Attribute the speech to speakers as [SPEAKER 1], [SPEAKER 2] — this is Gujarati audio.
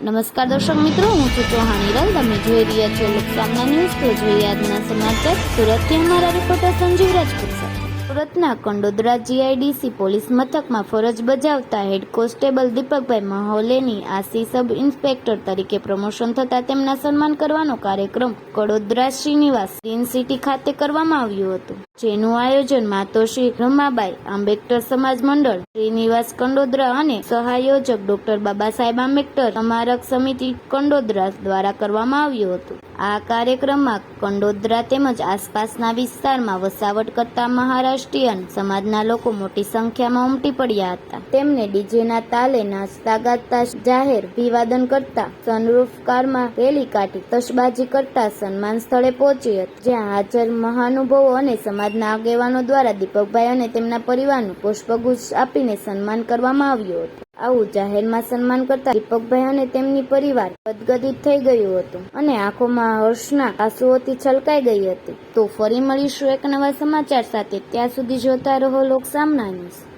[SPEAKER 1] નમસ્કાર દર્શક મિત્રો, હું છું ચૌહાણ હિરલ. તમે જોઈ રહ્યા છો લોકસામના ન્યૂઝ તો જોઈએ આજના સમાચાર. સુરતથી અમારા રિપોર્ટર સંજીવ રાજપૂત સાથે. સુરતના કંડોદરા જીઆઈડીસી પોલીસ મથકમાં ફરજ બજાવતા હેડ કોન્સ્ટેબલ દીપકભાઈ મહોલેની આસી સબ ઇન્સ્પેક્ટર તરીકે પ્રમોશન થતા તેમના સન્માન કરવાનો કાર્યક્રમ કડોદરા શ્રીનિવાસ ગ્રીન સિટી ખાતે કરવામાં આવ્યું હતું, જેનું આયોજન માતોશ્રી રમાબાઈ આંબેડકર સમાજ મંડળ, શ્રીનિવાસ કંડોદરા અને સહાયોજક ડોક્ટર બાબા સાહેબ આંબેડકર સ્મારક સમિતિ કંડોદરા દ્વારા કરવામાં આવ્યું હતું. આ કાર્યક્રમમાં કંડોદરા તેમજ આસપાસના વિસ્તારમાં વસાવટ કરતા મહારાષ્ટ્રીયન સમાજના લોકો મોટી સંખ્યામાં ઉમટી પડ્યા હતા. તેમને ડીજેના તાલે નાચતા ગાતા જાહેર અભિવાદન કરતા સનરૂફ કારમાં રેલી કાઢી તશબાજી કરતા સન્માન સ્થળે પહોંચી હતી, જ્યાં હાજર મહાનુભાવો અને સમાજના આગેવાનો દ્વારા દીપકભાઈ અને તેમના પરિવારનું પુષ્પગુચ્છ આપીને સન્માન કરવામાં આવ્યું હતું. આવું જાહેરમાં સન્માન કરતા દીપકભાઈ અને તેમની પરિવાર ગદગદિત થઈ ગયું હતું અને આંખોમાં હર્ષના આંસુઓથી છલકાઈ ગઈ હતી. તો ફરી મળીશું એક નવા સમાચાર સાથે. ત્યાં સુધી જોતા રહો લોક સામના ન્યૂઝ.